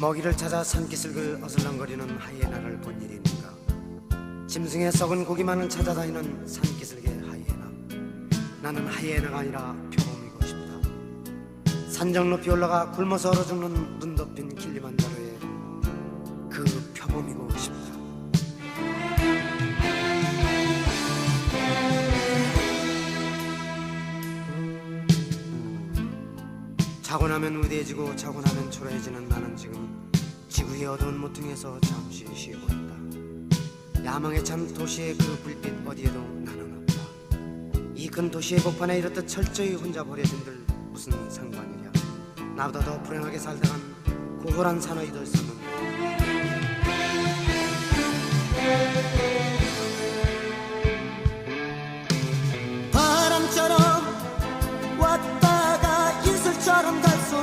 먹이를 찾아 산기슭을 어슬렁거리는 하이에나를 본 일이 있는가? 짐승의 썩은 고기만을 찾아다니는 산기슭의 하이에나 나는 하이에나가 아니라 표범이고 싶다. 산정 높이 올라가 굶어서 얼어 죽는 눈 덮인 킬리만자로의 그 표범이고 싶다 자고 나면 위대해지고 자고 나면 초라해지는 나는 지금 지구의 어두운 모퉁이에서 잠시 쉬고 있다. 야망에 찬 도시의 그 불빛 어디에도 나는 없다. 이 큰 도시의 복판에 이렇듯 철저히 혼자 버려진들 무슨 상관이랴. 나보다 더 불행하게 살다간 고골한 사나이들서는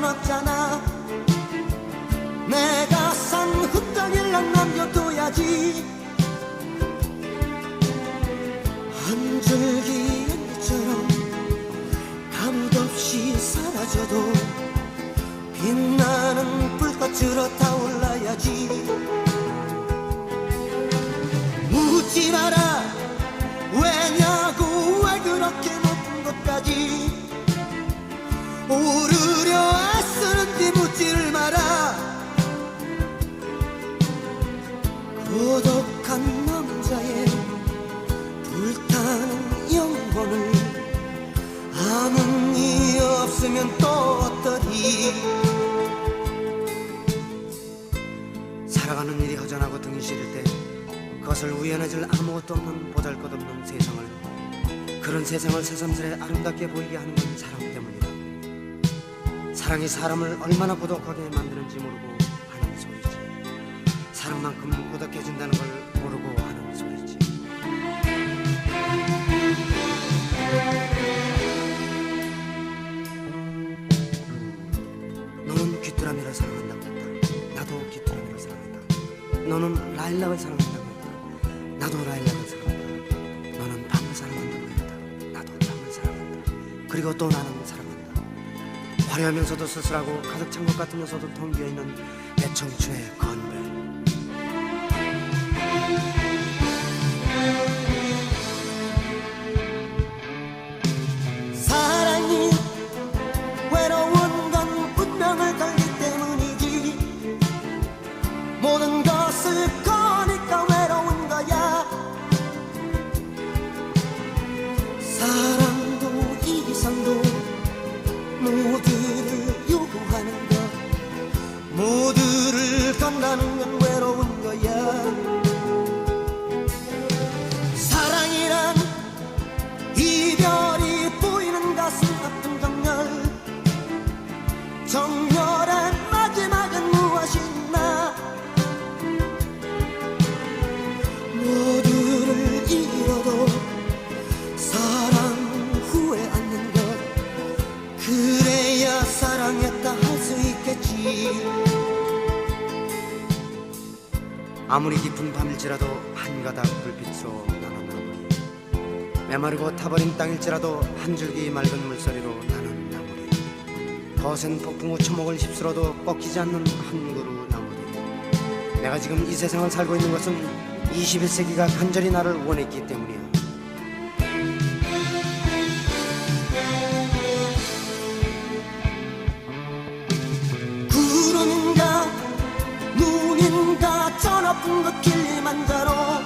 없잖아. 내가 산 흙덩이를 남겨둬야지. 한 줄기 연기처럼 아무도 없이 사라져도 빛나는 불꽃으로 타올라야지. 묻지 마라. 왜냐고 왜 그렇게 높은 곳까지 살아가는 일이 허전하고 등이 시릴 때 그것을 우연해질 아무것도 없는 보잘것없는 세상을 그런 세상을 새삼스레 아름답게 보이게 하는 건 사랑 때문이다. 사랑이 사람을 얼마나 고독하게 만드는지 모르고 하는 소리지. 사랑만큼 고독해진다는 걸 모르고 하는 소리지. 너는 라일락을 사랑한다고 했다. 나도 라일락을 사랑한다. 너는 밤을 사랑한다고 했다. 나도 밤을 사랑한다. 그리고 또 나는 사랑한다. 화려하면서도 쓸쓸하고 가득 찬 것 같으면서도 텅 비어 있는 내 청춘의 건배. 모 사랑했다 할 수 있겠지. 아무리 깊은 밤일지라도 한 가닥 불빛으로 나는 나무리. 메마르고 타버린 땅일지라도 한 줄기 맑은 물소리로 나는 나무리. 거센 폭풍우 초목을 휩쓸어도 꺾이지 않는 한 그루 나무리. 내가 지금 이 세상을 살고 있는 것은 21세기가 간절히 나를 원했기 때문이야 높은 것 길만자로